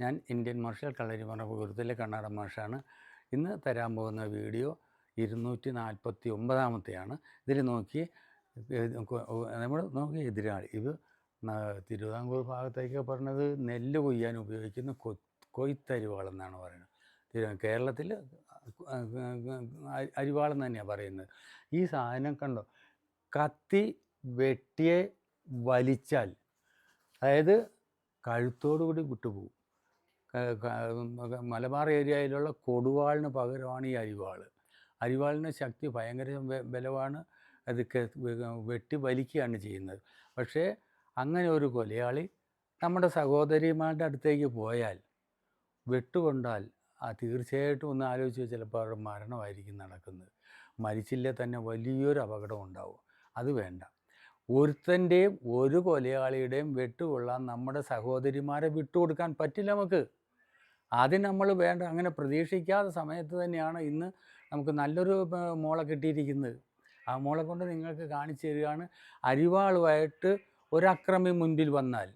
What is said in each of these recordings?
ഞാൻ Indian marshal കളരിമറ ഗുരുത്തിലെ കണ്ണാട മാഷാണ്. ഇന്ന് തരാൻ പോകുന്ന വീഡിയോ ഇരുന്നൂറ്റി നാൽപ്പത്തി ഒമ്പതാമത്തെയാണ് ഇതിൽ നോക്കി നമ്മൾ നോക്കി എതിരാളി. ഇത് തിരുവിതാംകൂർ ഭാഗത്തേക്ക് പറഞ്ഞത് നെല്ല് കൊയ്യാൻ ഉപയോഗിക്കുന്ന കൊ കൊയ്ത്തരിവാളെന്നാണ് പറയുന്നത്. കേരളത്തിൽ അരിവാളെന്ന് തന്നെയാണ് പറയുന്നത്. ഈ സാധനം കണ്ടോ? കത്തി വെട്ടിയെ വലിച്ചാൽ അതായത് കഴുത്തോടുകൂടി വിട്ടുപോകും. മലബാർ ഏരിയയിലുള്ള കൊടുവാളിന് പകരമാണ് ഈ അരിവാൾ. അരിവാളിന് ശക്തി ഭയങ്കര ബലമാണ്. അത് വെട്ടി വലിക്കുകയാണ് ചെയ്യുന്നത്. പക്ഷേ അങ്ങനെ ഒരു കൊലയാളി നമ്മുടെ സഹോദരിമാരുടെ അടുത്തേക്ക് പോയാൽ വെട്ടുകൊണ്ടാൽ ആ തീർച്ചയായിട്ടും ഒന്ന് ആലോചിച്ച് ചിലപ്പോൾ അവരുടെ മരണമായിരിക്കും നടക്കുന്നത്. മരിച്ചില്ലേ തന്നെ വലിയൊരു അപകടം ഉണ്ടാവും. അത് വേണ്ട. ഒരുത്തന്റെയും ഒരു കൊലയാളിയുടെയും വെട്ടുകൊള്ളാൻ നമ്മുടെ സഹോദരിമാരെ വിട്ടുകൊടുക്കാൻ പറ്റില്ല നമുക്ക്. ആദ്യം നമ്മൾ വേണ്ട അങ്ങനെ പ്രതീക്ഷിക്കാത്ത സമയത്ത് തന്നെയാണ് ഇന്ന് നമുക്ക് നല്ലൊരു മോളെ കിട്ടിയിരിക്കുന്നത്. ആ മോളെ കൊണ്ട് നിങ്ങൾക്ക് കാണിച്ചു തരികയാണ്. അരിവാളുമായിട്ട് ഒരക്രമി മുൻപിൽ വന്നാൽ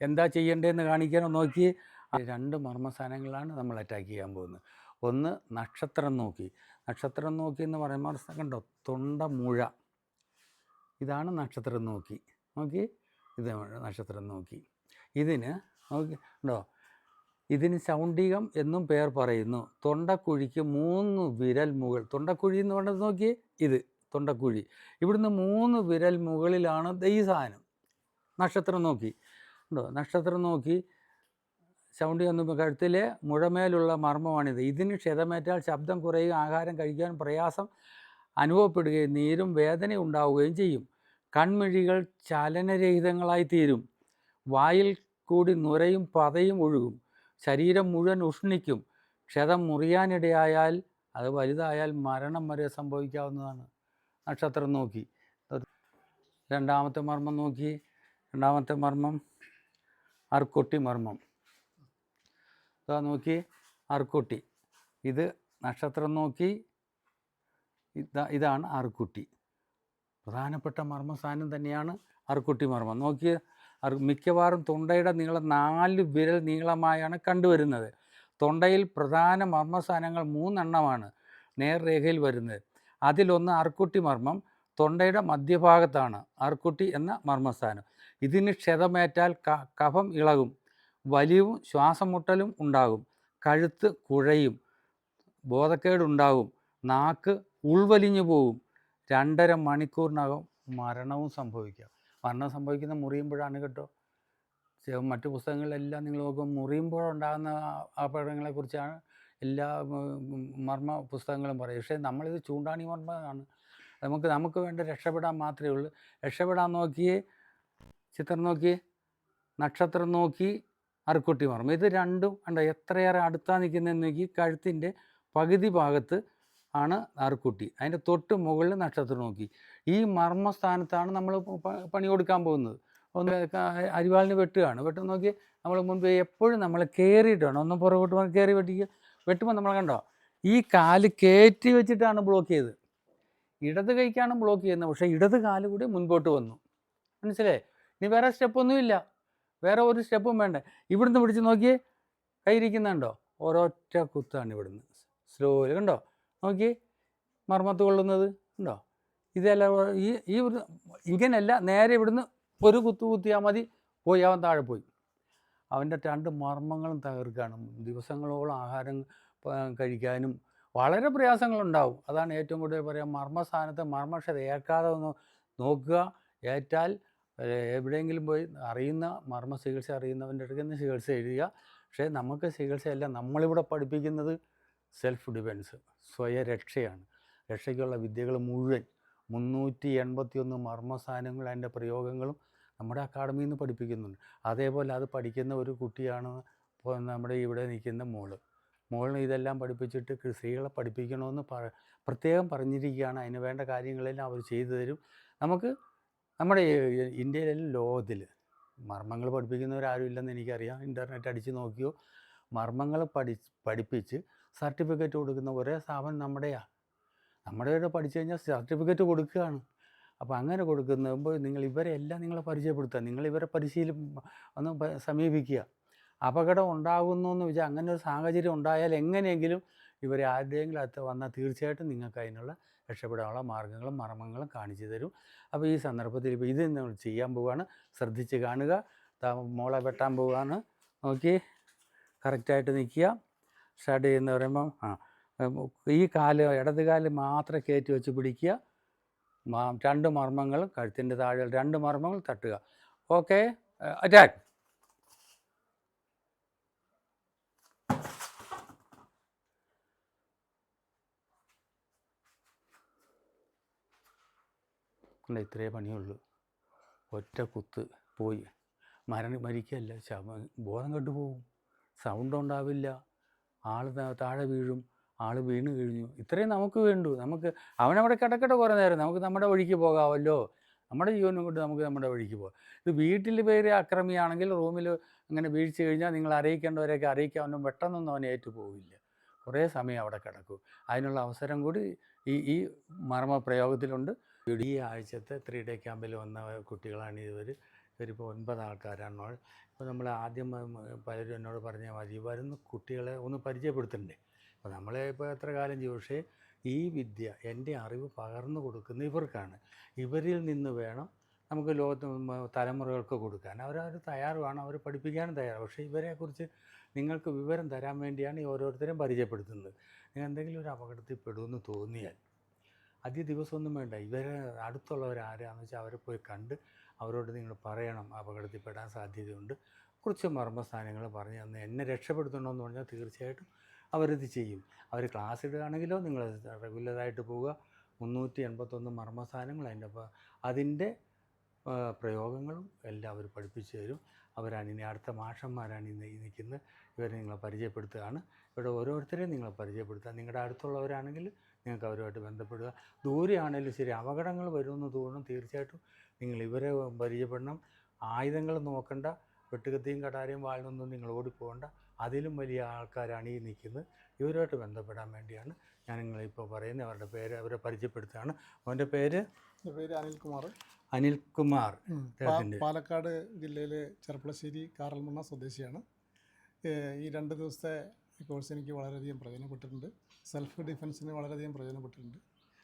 എന്താ ചെയ്യേണ്ടതെന്ന് കാണിക്കാൻ നോക്കി. രണ്ട് മർമ്മസ്ഥാനങ്ങളാണ് നമ്മൾ അറ്റാക്ക് ചെയ്യാൻ പോകുന്നത്. ഒന്ന് നക്ഷത്രം നോക്കി. നക്ഷത്രം നോക്കി എന്ന് പറയുമ്പോൾ കണ്ടോ? തൊണ്ട മുഴ. ഇതാണ് നക്ഷത്രം നോക്കി. നോക്കി. ഇത് നക്ഷത്രം നോക്കി. ഇതിന് നോക്കി. ഉണ്ടോ ഇതിന് ശൗണ്ടികം എന്നും പേർ പറയുന്നു. തൊണ്ടക്കുഴിക്ക് മൂന്ന് വിരൽ മുകൾ തൊണ്ടക്കുഴി എന്ന് പറഞ്ഞത് നോക്കിയേ ഇത് തൊണ്ടക്കുഴി. ഇവിടുന്ന് മൂന്ന് വിരൽ മുകളിലാണ് ഈ സാധനം. നക്ഷത്രം നോക്കി. ഉണ്ടോ? നക്ഷത്രം നോക്കി. ശൗണ്ടി ഒന്ന് കഴുത്തിലെ മുഴമേലുള്ള മർമ്മമാണിത്. ഇതിന് ക്ഷതമേറ്റാൽ ശബ്ദം കുറയുകയും ആഹാരം കഴിക്കാൻ പ്രയാസം അനുഭവപ്പെടുകയും നീരും വേദന ഉണ്ടാവുകയും ചെയ്യും. കൺമിഴികൾ ചലനരഹിതങ്ങളായി തീരും വായിൽ കൂടി നുരയും പതയും ഒഴുകും. ശരീരം മുഴുവൻ ഉഷ്ണിക്കും. ക്ഷതം മുറിയാനിടയായാൽ അത് വലുതായാൽ മരണം വരെ സംഭവിക്കാവുന്നതാണ്. നക്ഷത്രം നോക്കി. രണ്ടാമത്തെ മർമ്മം നോക്കി. രണ്ടാമത്തെ മർമ്മം അർക്കൊട്ടി മർമ്മം. ഇതാ നോക്കി അർക്കുട്ടി. ഇത് നക്ഷത്രം നോക്കി ഇതാ ഇതാണ് അർക്കുട്ടി. പ്രധാനപ്പെട്ട മർമ്മസ്ഥാനം തന്നെയാണ് അർക്കുട്ടി മർമ്മം. നോക്കി അർ മിക്കവാറും തൊണ്ടയുടെ നീളം നാല് വിരൽ നീളമായാണ് കണ്ടുവരുന്നത്. തൊണ്ടയിൽ പ്രധാന മർമ്മസ്ഥാനങ്ങൾ മൂന്നെണ്ണമാണ് നേർരേഖയിൽ വരുന്നത്. അതിലൊന്ന് അർക്കുട്ടി മർമ്മം തൊണ്ടയുടെ മധ്യഭാഗത്താണ് അർക്കുട്ടി എന്ന മർമ്മസ്ഥാനം ഇതിന് ക്ഷതമേറ്റാൽ കഫം ഇളകും വലിയവും ശ്വാസം മുട്ടലും ഉണ്ടാകും കഴുത്ത് കുഴയും ബോധക്കേടുണ്ടാകും നാക്ക് ഉൾവലിഞ്ഞു പോകും രണ്ടര മണിക്കൂറിനകം മരണവും സംഭവിക്കാം. മരണം സംഭവിക്കുന്ന മുറിയുമ്പോഴാണ് കേട്ടോ. മറ്റു പുസ്തകങ്ങളിലെല്ലാം നിങ്ങൾ നോക്കും മുറിയുമ്പോഴുണ്ടാകുന്ന അപകടങ്ങളെക്കുറിച്ചാണ് എല്ലാ മർമ്മ പുസ്തകങ്ങളും പറയും പക്ഷേ നമ്മളിത് ചൂണ്ടാണി മർമ്മമാണ്. നമുക്ക് നമുക്ക് വേണ്ട രക്ഷപ്പെടാൻ മാത്രമേ ഉള്ളൂ. രക്ഷപ്പെടാൻ നോക്കി ചിത്രം നോക്കി നക്ഷത്രം നോക്കി അറുക്കുട്ടി മർമ്മം. ഇത് രണ്ടും ഉണ്ട് എത്രയേറെ അടുത്താ നിൽക്കുന്നതെന്ന് നോക്കി കഴുത്തിന്റെ പകുതി ഭാഗത്ത് ആണ് അറുക്കുട്ടി. അതിന്റെ തൊട്ട് മുകളിൽ നക്ഷത്രം നോക്കി. ഈ മർമ്മസ്ഥാനത്താണ് നമ്മൾ പണി കൊടുക്കാൻ പോകുന്നത്. ഒന്ന് അരിവാളിന് വെട്ടുകയാണ്. വെട്ടുന്ന നോക്കി നമ്മൾ മുൻപ് എപ്പോഴും നമ്മൾ കയറിയിട്ടാണ് ഒന്ന് പുറകോട്ട് വന്ന് കയറി വെട്ടിക്കുക വെട്ടുമ്പോൾ നമ്മൾ കണ്ടോ? ഈ കാൽ കയറ്റി വെച്ചിട്ടാണ് ബ്ലോക്ക് ചെയ്തത് ഇടത് കൈക്കാണ് ബ്ലോക്ക് ചെയ്യുന്നത്. പക്ഷേ ഇടത് കാൽ കൂടി മുൻപോട്ട് വന്നു. മനസ്സിലേ ഇനി വേറെ സ്റ്റെപ്പൊന്നുമില്ല വേറെ ഒരു സ്റ്റെപ്പും വേണ്ട. ഇവിടുന്ന് പിടിച്ച് നോക്കിയേ കൈയിരിക്കുന്നുണ്ടോ ഒരൊറ്റ കുത്താണ് ഇവിടുന്ന്. സ്ലോയിൽ കണ്ടോ? നോക്കി മർമ്മത്ത് കൊള്ളുന്നത് ഉണ്ടോ ഇതല്ല ഈ ഈ ഇങ്ങനെയല്ല നേരെ ഇവിടുന്ന് ഒരു കുത്തു കുത്തിയാൽ മതി പോയി അവൻ താഴെ പോയി. അവന്റെ രണ്ട് മർമ്മങ്ങളും തകർക്കുകയാണ് ദിവസങ്ങളോളം ആഹാരം കഴിക്കാനും വളരെ പ്രയാസങ്ങളുണ്ടാവും. അതാണ് ഏറ്റവും കൂടുതൽ പറയാം മർമ്മസ്ഥാനത്തെ മർമ്മക്ഷത. ഏൽക്കാതെ ഒന്ന് നോക്കുക ഏറ്റാൽ എവിടെയെങ്കിലും പോയി അറിയുന്ന മർമ്മ ചികിത്സ അറിയുന്നവന്റെ അടുത്ത് നിന്ന് ചികിത്സ എഴുതുക. പക്ഷേ നമുക്ക് ചികിത്സയല്ല നമ്മളിവിടെ പഠിപ്പിക്കുന്നത് സെൽഫ് ഡിഫെൻസ് സ്വയരക്ഷയാണ്. രക്ഷയ്ക്കുള്ള വിദ്യകൾ മുഴുവൻ മുന്നൂറ്റി എൺപത്തിയൊന്ന് മർമ്മസാധനങ്ങളും അതിന്റെ പ്രയോഗങ്ങളും നമ്മുടെ അക്കാഡമിയിൽ നിന്ന് പഠിപ്പിക്കുന്നുണ്ട്. അതേപോലെ അത് പഠിക്കുന്ന ഒരു കുട്ടിയാണ് നമ്മുടെ ഇവിടെ നിൽക്കുന്ന മോൾ. മോളിന് ഇതെല്ലാം പഠിപ്പിച്ചിട്ട് കൃഷികളെ പഠിപ്പിക്കണമെന്ന് പ പ്രത്യേകം പറഞ്ഞിരിക്കുകയാണ്. അതിന് വേണ്ട കാര്യങ്ങളെല്ലാം അവർ ചെയ്തു തരും. നമുക്ക് നമ്മുടെ ഇന്ത്യയിലെല്ലാം ഇന്ത്യയിലും ലോകത്തിൽ മർമ്മങ്ങൾ പഠിപ്പിക്കുന്നവരാരും ഇല്ലെന്ന് എനിക്കറിയാം. ഇന്റർനെറ്റ് അടിച്ച് നോക്കിയോ? മർമ്മങ്ങൾ പഠി പഠിപ്പിച്ച് സർട്ടിഫിക്കറ്റ് കൊടുക്കുന്ന ഒരേ സ്ഥാപനം നമ്മുടെയാണ് നമ്മുടെ ഇവിടെ പഠിച്ചു കഴിഞ്ഞാൽ സർട്ടിഫിക്കറ്റ് കൊടുക്കുകയാണ്. അപ്പോൾ അങ്ങനെ കൊടുക്കുമ്പോൾ നിങ്ങൾ ഇവരെ എല്ലാം നിങ്ങളെ പരിചയപ്പെടുത്തുക. നിങ്ങൾ ഇവരെ പരിശീലി ഒന്ന് സമീപിക്കുക. അപകടം ഉണ്ടാകുന്നു എന്ന് വെച്ചാൽ അങ്ങനെ ഒരു സാഹചര്യം ഉണ്ടായാൽ എങ്ങനെയെങ്കിലും ഇവരെ ആരുടെയെങ്കിലും അകത്ത് വന്നാൽ തീർച്ചയായിട്ടും നിങ്ങൾക്ക് അതിനുള്ള രക്ഷപ്പെടാനുള്ള മാർഗങ്ങളും മർമ്മങ്ങളും കാണിച്ചു തരും. അപ്പോൾ ഈ സന്ദർഭത്തിൽ ഇപ്പോൾ ഇത് നമ്മൾ ചെയ്യാൻ പോവുകയാണ്. ശ്രദ്ധിച്ച് കാണുക. മോളെ വെട്ടാൻ പോവുകയാണ്. നോക്കി. കറക്റ്റായിട്ട് നിൽക്കുക. സ്റ്റാർട്ട് ചെയ്യുന്ന പറയുമ്പം ആ. ഈ കാൽ ഇടത് കാൽ മാത്രം കയറ്റി വെച്ച് പിടിക്കുക. രണ്ട് മർമ്മങ്ങൾ കഴുത്തിന്റെ താഴെ രണ്ട് മർമ്മങ്ങൾ തട്ടുക. ഓക്കെ? അറ്റാക്ക് ഇത്രയേ പണിയുള്ളൂ. ഒറ്റ കുത്ത് പോയി. മരണ മരിക്കല്ല ശവ ബോധം കെട്ടുപോകും. സൗണ്ട് ഉണ്ടാവില്ല. ആൾ താഴെ വീഴും. ആൾ വീണ് കഴിഞ്ഞു. ഇത്രയും നമുക്ക് വേണ്ടു. നമുക്ക് അവനവിടെ കിടക്കട്ടെ കുറേ നേരം. നമുക്ക് നമ്മുടെ വഴിക്ക് പോകാമല്ലോ നമ്മുടെ ജീവനും കൊണ്ട് നമുക്ക് നമ്മുടെ വഴിക്ക് പോകാം. ഇത് വീട്ടിൽ പേര് അക്രമിയാണെങ്കിൽ റൂമിൽ അങ്ങനെ വീഴ്ച കഴിഞ്ഞാൽ നിങ്ങൾ അറിയിക്കേണ്ടവരെയൊക്കെ അറിയിക്കാവുന്ന പെട്ടെന്നൊന്നും അവൻ ഏറ്റു പോവില്ല കുറേ സമയം അവിടെ കിടക്കും. അതിനുള്ള അവസരം കൂടി ഈ ഈ മർമ്മ പ്രയോഗത്തിലുണ്ട് ഈ ആഴ്ചത്തെ ത്രീ ഡേ ക്യാമ്പിൽ വന്ന കുട്ടികളാണ് ഇവർ ഇവരിപ്പോൾ ഒൻപത് ആൾക്കാരാണ് ഇപ്പോൾ നമ്മൾ ആദ്യം പലരും എന്നോട് പറഞ്ഞ മതി വരുന്ന കുട്ടികളെ ഒന്ന് പരിചയപ്പെടുത്തണ്ടേ? അപ്പോൾ നമ്മളെ ഇപ്പോൾ എത്ര കാലം ചെയ്യും പക്ഷേ ഈ വിദ്യ എന്റെ അറിവ് പകർന്നു കൊടുക്കുന്ന ഇവർക്കാണ്. ഇവരിൽ നിന്ന് വേണം നമുക്ക് ലോകത്ത് തലമുറകൾക്ക് കൊടുക്കാൻ. അവരവർ തയ്യാറുമാണ് അവർ പഠിപ്പിക്കാനും തയ്യാറാണ് പക്ഷേ ഇവരെക്കുറിച്ച് നിങ്ങൾക്ക് വിവരം തരാൻ വേണ്ടിയാണ് ഈ ഓരോരുത്തരെയും പരിചയപ്പെടുത്തുന്നത്. നിങ്ങൾ എന്തെങ്കിലും ഒരു അപകടത്തിൽ പെടുമെന്ന് തോന്നിയാൽ അധിക ദിവസമൊന്നും വേണ്ട. ഇവരെ അടുത്തുള്ളവർ ആരാന്ന് വെച്ചാൽ അവരെ പോയി കണ്ട് അവരോട് നിങ്ങൾ പറയണം അപകടത്തിൽപ്പെടാൻ സാധ്യതയുണ്ട്. കുറച്ച് മർമ്മസ്ഥാനങ്ങൾ പറഞ്ഞ് തന്ന് എന്നെ രക്ഷപ്പെടുത്തണമെന്ന് പറഞ്ഞാൽ തീർച്ചയായിട്ടും അവരിത് ചെയ്യും. അവർ ക്ലാസ് ഇടുകയാണെങ്കിലോ നിങ്ങൾ റെഗുലറായിട്ട് പോവുക. മുന്നൂറ്റി എൺപത്തൊന്ന് മർമ്മസ്ഥാനങ്ങൾ അതിന്റെ അതിന്റെ പ്രയോഗങ്ങളും എല്ലാം അവർ പഠിപ്പിച്ചു തരും. അവരാണ് ഇനി അടുത്ത മാഷന്മാരാണ് ഇന്ന് ഈ നിൽക്കുന്നത്. ഇവരെ നിങ്ങളെ പരിചയപ്പെടുത്തുകയാണ്. ഇവിടെ ഓരോരുത്തരെയും നിങ്ങളെ പരിചയപ്പെടുത്തുക. നിങ്ങളുടെ അടുത്തുള്ളവരാണെങ്കിൽ നിങ്ങൾക്ക് അവരുമായിട്ട് ബന്ധപ്പെടുക. ദൂരെയാണെങ്കിലും ശരി അപകടങ്ങൾ വരുമെന്ന് തോന്നും തീർച്ചയായിട്ടും നിങ്ങൾ ഇവരെ പരിചയപ്പെടണം. ആയുധങ്ങൾ നോക്കണ്ട. വെട്ടുകത്തിയും കടാരയും വാളിനൊന്നും നിങ്ങൾ ഓടിപ്പോകണ്ട. അതിലും വലിയ ആൾക്കാരാണ് ഈ നിൽക്കുന്നത്. ഇവരുമായിട്ട് ബന്ധപ്പെടാൻ വേണ്ടിയാണ് ഞാൻ നിങ്ങളിപ്പോൾ പറയുന്നത്. അവരുടെ പേര് അവരെ പരിചയപ്പെടുത്തുകയാണ്. അവന്റെ പേര്? പേര് അനിൽകുമാർ. അനിൽകുമാർ. പാലക്കാട് ജില്ലയിലെ ചെർപ്പളശ്ശേരി കാറൽമണ്ണ സ്വദേശിയാണ്. ഈ രണ്ട് ദിവസത്തെ കോഴ്സ് എനിക്ക് വളരെയധികം പ്രയോജനപ്പെട്ടിട്ടുണ്ട്. സെൽഫ് ഡിഫെൻസിന് വളരെയധികം പ്രയോജനപ്പെട്ടിട്ടുണ്ട്.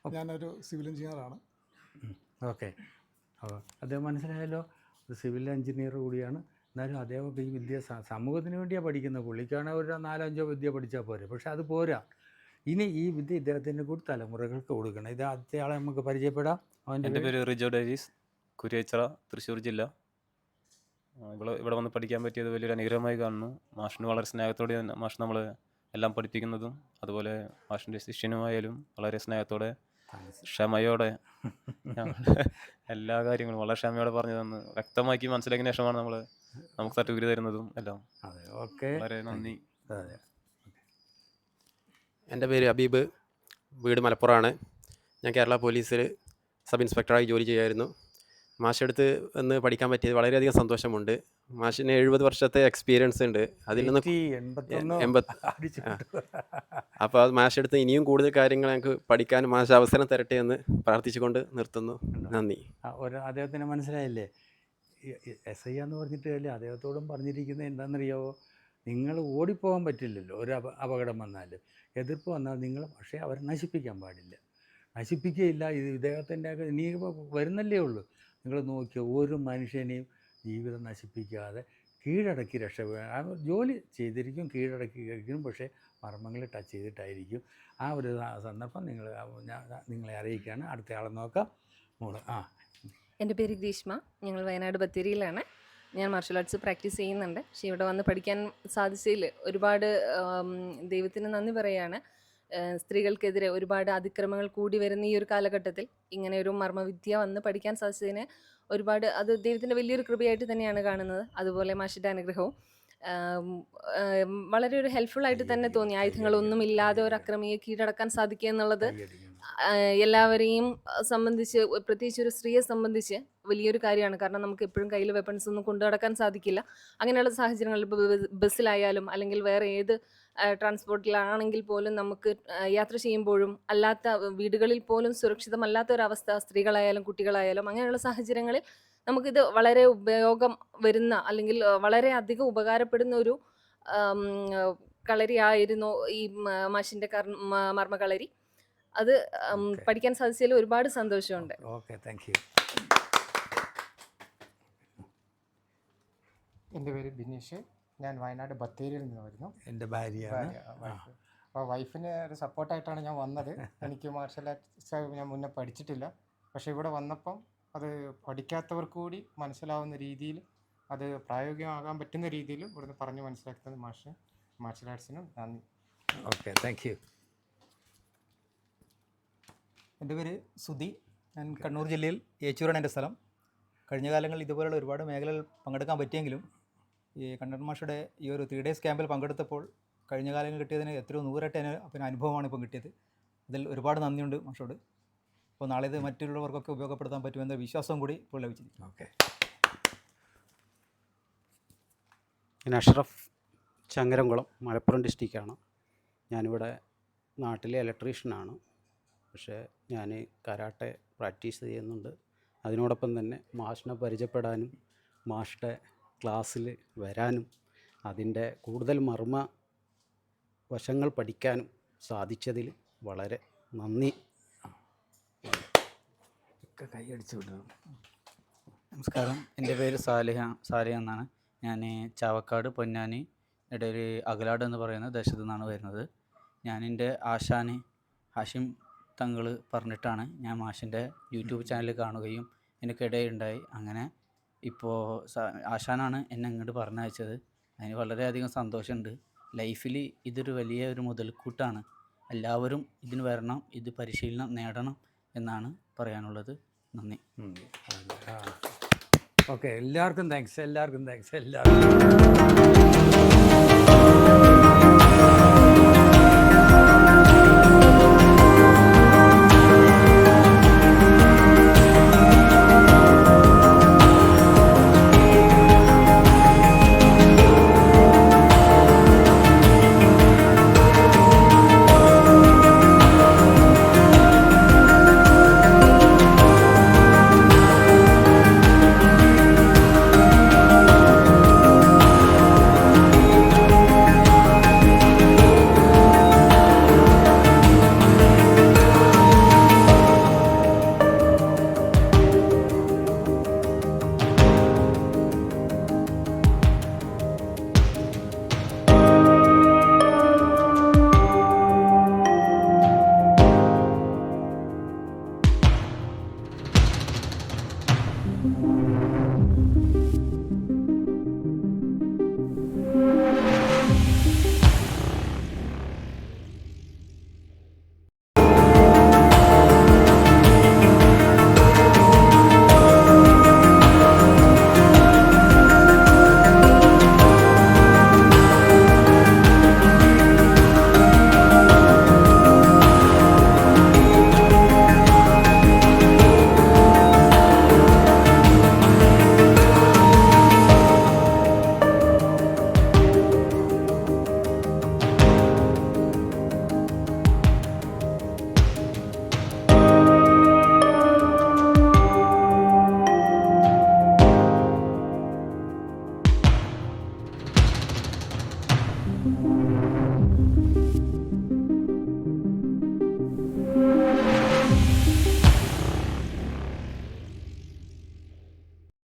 ഞാനൊരു സിവിൽ എഞ്ചിനീയറാണ്. ഓക്കെ. അപ്പോൾ അദ്ദേഹം മനസ്സിലായല്ലോ സിവിൽ എഞ്ചിനീയർ കൂടിയാണ്. എന്നാലും അദ്ദേഹം ഈ വിദ്യ സമൂഹത്തിന് വേണ്ടിയാണ് പഠിക്കുന്നത്. പുള്ളിക്കാണ് ഒരു നാലോ അഞ്ചോ വിദ്യ പഠിച്ചാൽ പോരെ. പക്ഷെ അത് പോരാ. ഇനി ഈ വിദ്യ ഇദ്ദേഹത്തിന്റെ കൂടി തലമുറകൾക്ക് കൊടുക്കണം. ഇത് ആദ്യത്തെ ആളെ നമുക്ക് പരിചയപ്പെടാം. എന്റെ പേര്? റിജോ ഡേവിസ്. കുരിയച്ചിറ തൃശ്ശൂർ ജില്ല. ഇവിടെ ഇവിടെ വന്ന് പഠിക്കാൻ പറ്റിയത് വലിയൊരു അനുഗ്രഹമായി കാണുന്നു. മാഷിന് വളരെ സ്നേഹത്തോടെ മാഷ് നമ്മൾ എല്ലാം പഠിപ്പിക്കുന്നതും അതുപോലെ മാഷിന്റെ ശിഷ്യനുമായാലും വളരെ സ്നേഹത്തോടെ ക്ഷമയോടെ എല്ലാ കാര്യങ്ങളും വളരെ ക്ഷമയോടെ പറഞ്ഞു തന്ന്. വ്യക്തമാക്കി മനസ്സിലാക്കിയ ശേഷമാണ് നമ്മൾ നമുക്ക് സർട്ടിഫിക്കറ്റ് തരുന്നതും എല്ലാം. അതെ ഓക്കെ. വളരെ നന്ദി. അതെ എന്റെ പേര് അബീബ്. വീട് മലപ്പുറമാണ്. ഞാൻ കേരള പോലീസിൽ സബ് ഇൻസ്പെക്ടറായി ജോലി ചെയ്യായിരുന്നു. മാഷെടുത്ത് വന്ന് പഠിക്കാൻ പറ്റിയത് വളരെയധികം സന്തോഷമുണ്ട്. മാഷിന് എഴുപത് വർഷത്തെ എക്സ്പീരിയൻസ് ഉണ്ട്. അതിൽ നിന്ന് എൺപത്തി അപ്പോൾ അത് മാഷെടുത്ത് ഇനിയും കൂടുതൽ കാര്യങ്ങൾ ഞങ്ങൾക്ക് പഠിക്കാൻ മാഷ് അവസരം തരട്ടെ എന്ന് പ്രാർത്ഥിച്ചുകൊണ്ട് നിർത്തുന്നു. നന്ദി. ഒരു അദ്ദേഹത്തിന് മനസ്സിലായില്ലേ? എസ് ഐ എന്ന് പറഞ്ഞിട്ട് അല്ലേ അദ്ദേഹത്തോടും പറഞ്ഞിരിക്കുന്നത് എന്താണെന്നറിയാവോ? നിങ്ങൾ ഓടിപ്പോകാൻ പറ്റില്ലല്ലോ ഒരു അപ അപകടം വന്നാൽ എതിർപ്പ് വന്നാൽ നിങ്ങൾ പക്ഷേ അവരെ നശിപ്പിക്കാൻ പാടില്ല. നശിപ്പിക്കുകയില്ല ഇത് ഇദ്ദേഹത്തിന്റെ ഇനി വരുന്നല്ലേ ഉള്ളൂ. നിങ്ങൾ നോക്കിയോ ഒരു മനുഷ്യനെയും ജീവിതം നശിപ്പിക്കാതെ കീഴടക്കി രക്ഷപ്പെടുക ജോലി ചെയ്തിരിക്കും കീഴടക്കി കഴിക്കും പക്ഷേ മർമ്മങ്ങൾ ടച്ച് ചെയ്തിട്ടായിരിക്കും. ആ ഒരു സന്ദർഭം നിങ്ങൾ ഞാൻ നിങ്ങളെ അറിയിക്കുകയാണ്. അടുത്തയാളെ നോക്കാം. മോൾ ആ. എന്റെ പേര് ഗ്രീഷ്മ. ഞങ്ങൾ വയനാട് ബത്തേരിയിലാണ്. ഞാൻ മാർഷൽ ആർട്സ് പ്രാക്ടീസ് ചെയ്യുന്നുണ്ട്. പക്ഷേ ഇവിടെ വന്ന് പഠിക്കാൻ സാധിച്ചതിൽ ഒരുപാട് ദൈവത്തിന് നന്ദി പറയുകയാണ് സ്ത്രീകൾക്കെതിരെ ഒരുപാട് അതിക്രമങ്ങൾ കൂടി വരുന്ന ഈ ഒരു കാലഘട്ടത്തിൽ ഇങ്ങനെ ഒരു മർമ്മവിദ്യ വന്ന് പഠിക്കാൻ സാധിച്ചതിന് ഒരുപാട് അത് ദൈവത്തിന്റെ വലിയൊരു കൃപയായിട്ട് തന്നെയാണ് കാണുന്നത്. അതുപോലെ മാഷിന്റെ അനുഗ്രഹവും. വളരെ ഒരു ഹെൽപ്ഫുൾ ആയിട്ട് തന്നെ തോന്നി. ആയുധങ്ങളൊന്നും ഇല്ലാതെ ഒരു അക്രമിയെ കീഴടക്കാൻ സാധിക്കുക എന്നുള്ളത് എല്ലാവരെയും സംബന്ധിച്ച് പ്രത്യേകിച്ച് ഒരു സ്ത്രീയെ സംബന്ധിച്ച് വലിയൊരു കാര്യമാണ്. കാരണം നമുക്ക് എപ്പോഴും കയ്യിൽ വെപ്പൺസ് ഒന്നും കൊണ്ടു നടക്കാൻ സാധിക്കില്ല. അങ്ങനെയുള്ള സാഹചര്യങ്ങളിൽ ഇപ്പോൾ ബസ്സിലായാലും അല്ലെങ്കിൽ വേറെ ഏത് ട്രാൻസ്പോർട്ടിലാണെങ്കിൽ പോലും നമുക്ക് യാത്ര ചെയ്യുമ്പോഴും അല്ലാത്ത വീടുകളിൽ പോലും സുരക്ഷിതമല്ലാത്ത ഒരവസ്ഥ സ്ത്രീകളായാലും കുട്ടികളായാലും അങ്ങനെയുള്ള സാഹചര്യങ്ങളിൽ നമുക്കിത് വളരെ ഉപയോഗം വരുന്ന അല്ലെങ്കിൽ വളരെ അധികം ഉപകാരപ്പെടുന്ന ഒരു കളരിയായിരുന്നു ഈ മാഷിന്റെ കർ മർമ്മ മർമ്മകളരി അത് പഠിക്കാൻ സാധിച്ചതിൽ ഒരുപാട് സന്തോഷമുണ്ട്. ഓക്കെ താങ്ക് യു എന്റെ പേര് ബിനീഷ്. ഞാൻ വയനാട് ബത്തേരിയിൽ നിന്ന് വരുന്നു. എന്റെ ഭാര്യ അപ്പോൾ വൈഫിന് ഒരു സപ്പോർട്ടായിട്ടാണ് ഞാൻ വന്നത്. എനിക്ക് മാർഷൽ ആർട്സ് ഞാൻ മുന്നേ പഠിച്ചിട്ടില്ല. പക്ഷേ ഇവിടെ വന്നപ്പം അത് പഠിക്കാത്തവർക്ക് കൂടി മനസ്സിലാവുന്ന രീതിയിൽ അത് പ്രായോഗികമാകാൻ പറ്റുന്ന രീതിയിൽ ഇവിടുന്ന് പറഞ്ഞ് മനസ്സിലാക്കുന്നത് മാഷ് മാർഷൽ ആർട്സിനും നന്ദി. ഓക്കെ താങ്ക് യു എന്റെ പേര് സുധി. ഞാൻ കണ്ണൂർ ജില്ലയിൽ ഏച്ചൂരാണ് എന്റെ സ്ഥലം. കഴിഞ്ഞ കാലങ്ങളിൽ ഇതുപോലുള്ള ഒരുപാട് മേഖലകൾ പങ്കെടുക്കാൻ പറ്റിയെങ്കിലും ഈ കണ്ണൻ മാഷയുടെ ഈ ഒരു ത്രീ ഡേയ്സ് ക്യാമ്പിൽ പങ്കെടുത്തപ്പോൾ കഴിഞ്ഞ കാലങ്ങൾ കിട്ടിയതിന് എത്രയോ നൂറട്ടെ പിന്നെ അനുഭവമാണ് ഇപ്പം കിട്ടിയത്. അതിൽ ഒരുപാട് നന്ദിയുണ്ട് മാഷോട്. അപ്പോൾ നാളെ ഇത് മറ്റുള്ളവർക്കൊക്കെ ഉപയോഗപ്പെടുത്താൻ പറ്റുമെന്ന വിശ്വാസം കൂടി ഇപ്പോൾ ലഭിച്ചിരിക്കും ഓക്കെ. ഞാൻ അഷ്റഫ് ചങ്ങരംകുളം മലപ്പുറം ഡിസ്ട്രിക്റ്റാണ് ഞാനിവിടെ നാട്ടിലെ ഇലക്ട്രീഷ്യനാണ് പക്ഷേ ഞാൻ കരാട്ടെ പ്രാക്ടീസ് ചെയ്യുന്നുണ്ട്. അതിനോടൊപ്പം തന്നെ മാഷിനെ പരിചയപ്പെടാനും മാഷിന്റെ ക്ലാസ്സിൽ വരാനും അതിന്റെ കൂടുതൽ മർമ്മ വശങ്ങൾ പഠിക്കാനും സാധിച്ചതിൽ വളരെ നന്ദി. ഒക്കെ കൈയടിച്ചു വിടണം. നമസ്കാരം. എന്റെ പേര് സാലിഹ സാലിഹ എന്നാണ്. ഞാൻ ചാവക്കാട് പൊന്നാനി ഇടയിൽ അകലാട് എന്ന് പറയുന്ന ദേശത്തു നിന്നാണ് വരുന്നത്. ഞാൻ എന്റെ ആശാന് ഹാഷിം തങ്ങൾ പറഞ്ഞിട്ടാണ് ഞാൻ മാഷിന്റെ യൂട്യൂബ് ചാനൽ കാണുകയും എനിക്കിടയുണ്ടായി. അങ്ങനെ ഇപ്പോൾ ആശാനാണ് എന്നെ ഇങ്ങോട്ട് പറഞ്ഞയച്ചത് അതിന് വളരെയധികം സന്തോഷമുണ്ട്. ലൈഫിൽ ഇതൊരു വലിയ ഒരു മുതൽക്കൂട്ടാണ്. എല്ലാവരും ഇതിന് വരണം ഇത് പരിശീലനം നേടണം എന്നാണ് പറയാനുള്ളത്. നന്ദി. ഓക്കെ എല്ലാവർക്കും താങ്ക്സ് എല്ലാവർക്കും താങ്ക്സ് എല്ലാവർക്കും.